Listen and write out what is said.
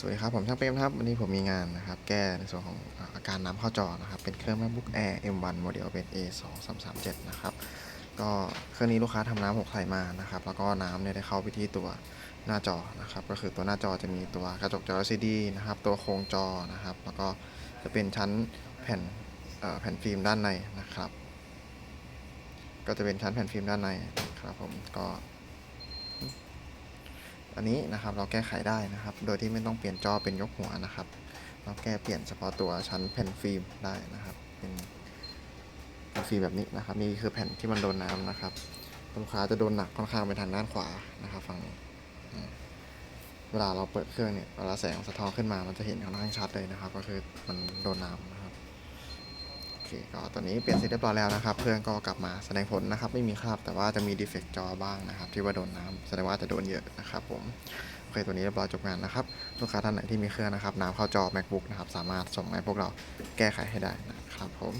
สวัสดีครับ ผมช่างเปรมครับ วันนี้ผมมีงานนะครับ แก้ในส่วนของอาการน้ำเข้าจอนะครับ เป็นเครื่อง MacBook Air M1 โมเดลเป็น A2337 นะครับ ก็เครื่องนี้ลูกค้าทำน้ำหกใส่มานะครับ แล้วก็น้ำเนี่ยได้เข้าไปที่ตัวหน้าจอนะครับ ก็คือตัวหน้าจอจะมีตัวกระจกจอ LCD นะครับ ตัวโครงจอนะครับ แล้วก็จะเป็นชั้นแผ่นแผ่นฟิล์มด้านในนะครับ ก็จะเป็นชั้นแผ่นฟิล์มด้านในครับผมก็ อันนี้นะครับเราแก้ไขได้นะครับ โดยที่ไม่ต้องเปลี่ยนจอเป็นยกหัวนะครับ เราแก้เปลี่ยนเฉพาะตัวชั้นแผ่นฟิล์มได้นะครับ เป็นแผ่นฟิล์มแบบนี้นะครับ นี่คือแผ่นที่มันโดนน้ำนะครับลูกค้าจะโดนหนักค่อนข้างไปทางด้านขวานะครับฝั่งนี้เวลาเราเปิดเครื่องเนี่ยเวลาแสงสะท้อนขึ้นมามันจะเห็นค่อนข้างชัดเลยนะครับ ก็คือมันโดนน้ำนะครับ เคก็ตอนนี้เปลี่ยนเสร็จเรียบร้อยแล้วนะครับ เพื่อนก็กลับมาแสดงผลนะครับ ไม่มีคราบแต่ว่าจะมีดีเฟกต์จอบ้างนะครับ ที่ว่าโดนน้ำแสดงว่าจะโดนเยอะนะครับผมโอเคตัวนี้เรียบร้อยจบงานนะครับ ลูกค้าท่านไหนที่มีเครื่องนะครับน้ำเข้าจอ macbook นะครับ สามารถส่งมาให้พวกเราแก้ไขให้ได้นะครับผม